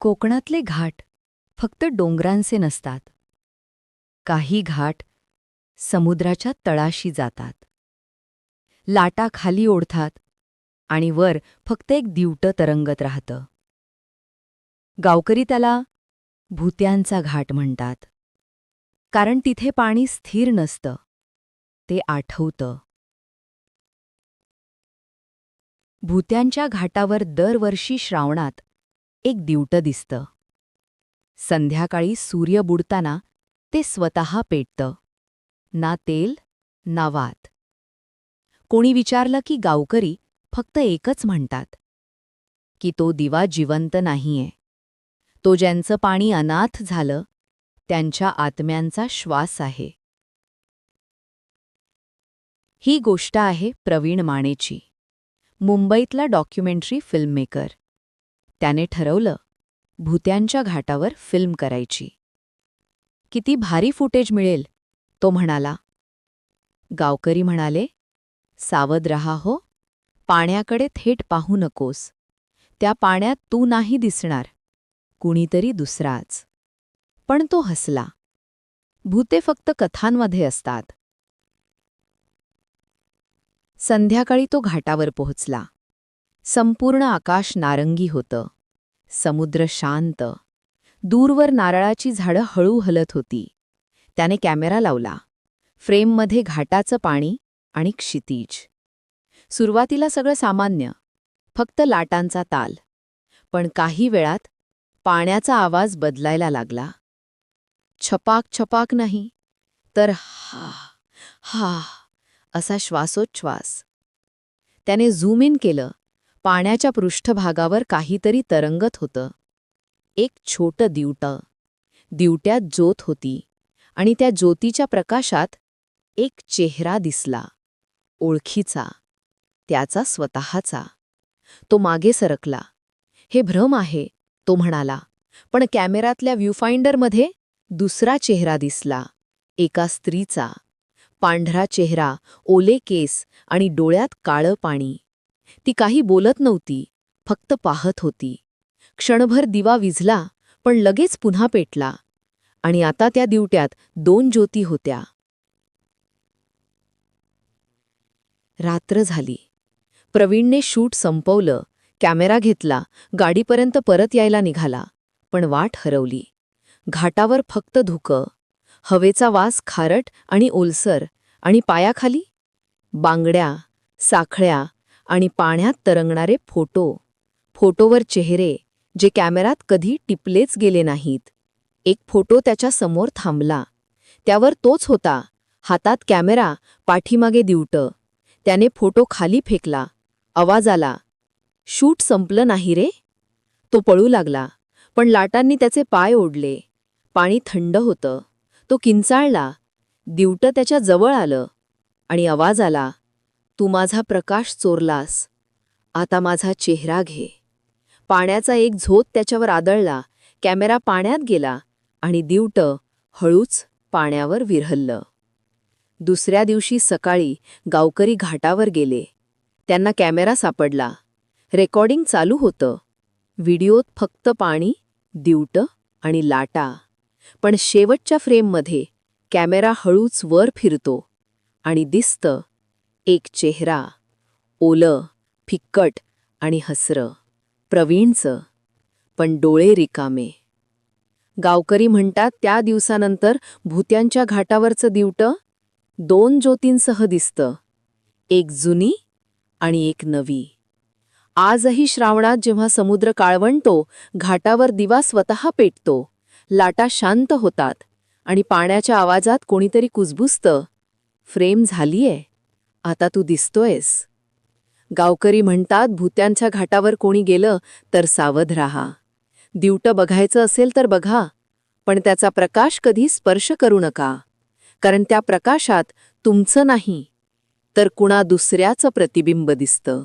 कोकणातले घाट फक्त डोंगरांचे नसतात. काही घाट समुद्राच्या तळाशी जातात. लाटा खाली ओढतात आणि वर फक्त एक दिवटं तरंगत राहतं. गावकरी त्याला भूत्यांचा घाट म्हणतात. कारण तिथे पाणी स्थिर नसतं. ते आठवतं. भूत्यांच्या घाटावर दरवर्षी श्रावणात एक दिवटं दिसतं. संध्याकाळी सूर्य बुडताना ते स्वतः पेटतं. ना तेल ना वात. कोणी विचारलं की गावकरी फक्त एकच म्हणतात की तो दिवा जिवंत नाहीये. तो ज्यांचं पाणी अनाथ झालं त्यांच्या आत्म्यांचा श्वास आहे. ही गोष्ट आहे प्रवीण मानेची मुंबईतला डॉक्युमेंटरी फिल्ममेकर. त्याने ठरवलं भूत्यांच्या घाटावर फिल्म करायची. किती भारी फुटेज मिळेल तो म्हणाला. गावकरी म्हणाले सावध रहा हो पाण्याकडे थेट पाहू नकोस. त्या पाण्यात तू नाही दिसणार कुणीतरी दुसराच. पण तो हसला. भूते फक्त कथांमध्ये असतात. संध्याकाळी तो घाटावर पोहोचला. संपूर्ण आकाश नारंगी होतं. समुद्र शांत. दूरवर नारळाची झाडं हळू हलत होती. त्याने कॅमेरा लावला. फ्रेममध्ये घाटाचं पाणी आणि क्षितिज. सुरुवातीला सगळं सामान्य. फक्त लाटांचा ताल. पण काही वेळात पाण्याचा आवाज बदलायला लागला. छपाक छपाक नाही तर हा हा असा श्वासोच्छ्वास. त्याने झूम इन केलं. पाण्याच्या पृष्ठभागावर काहीतरी तरंगत होतं. एक छोटं दिवटं दिवट्यात ज्योत होती आणि त्या ज्योतीच्या प्रकाशात एक चेहरा दिसला. ओळखीचा. त्याचा स्वतःचा. तो मागे सरकला. हे भ्रम आहे तो म्हणाला. पण कॅमेरातल्या व्ह्यूफाइंडरमध्ये दुसरा चेहरा दिसला. एका स्त्रीचा. पांढरा चेहरा ओले केस आणि डोळ्यात काळं पाणी. ती काही बोलत नव्हती फक्त पाहत होती. क्षणभर दिवा विझला पण लगेच पुन्हा पेटला. आणि आता त्या दिवट्यात दोन ज्योती होत्या. रात्र झाली. प्रवीणने शूट संपवलं कॅमेरा घेतला गाडीपर्यंत परत यायला निघाला पण वाट हरवली. घाटावर फक्त धुकं हवेचा वास खारट आणि ओलसर आणि पायाखाली? बांगड्या साखळ्या आणि पाण्यात तरंगणारे फोटो. फोटोवर चेहरे जे कॅमेरात कधी टिपलेच गेले नाहीत. एक फोटो त्याच्यासमोर थांबला. त्यावर तोच होता. हातात कॅमेरा पाठीमागे दिवटं. त्याने फोटो खाली फेकला. आवाज आला. शूट संपलं नाही रे? तो पळू लागला. पण लाटांनी त्याचे पाय ओढले. पाणी थंड होतं. तो किंचाळला. दिवटं त्याच्याजवळ आलं. आणि आवाज आला. तू माझा प्रकाश चोरलास. आता माझा चेहरा घे. पाण्याचा एक झोत त्याच्यावर आदळला. कॅमेरा पाण्यात गेला आणि दिवट हळूच पाण्यावर विरहल्लं. दुसऱ्या दिवशी सकाळी गावकरी घाटावर गेले. त्यांना कॅमेरा सापडला. रेकॉर्डिंग चालू होतं. व्हिडिओत फक्त पाणी दिवट आणि लाटा. पण शेवटच्या फ्रेममध्ये कॅमेरा हळूच वर फिरतो आणि दिसतं एक चेहरा ओलं फिक्कट आणि हसरं. प्रवीणचं पण डोळे रिकामे. गावकरी म्हणतात त्या दिवसानंतर भूत्यांच्या घाटावरचं दिवटं दोन ज्योतींसह दिसतं. एक जुनी आणि एक नवी. आजही श्रावणात जेव्हा समुद्र काळवंटो घाटावर दिवा स्वतः पेटतो. लाटा शांत होतात आणि पाण्याच्या आवाजात कोणीतरी कुजबुजतं. फ्रेम झालीये. आता तू दिसतोयस. गावकरी म्हणतात भूत्यांच्या घाटावर कोणी गेलं तर सावध राहा. दिवटं बघायचं असेल तर बघा पण त्याचा प्रकाश कधी स्पर्श करू नका कारण त्या प्रकाशात तुमचं नाही तर कुणा दुसऱ्याचं प्रतिबिंब दिसतं.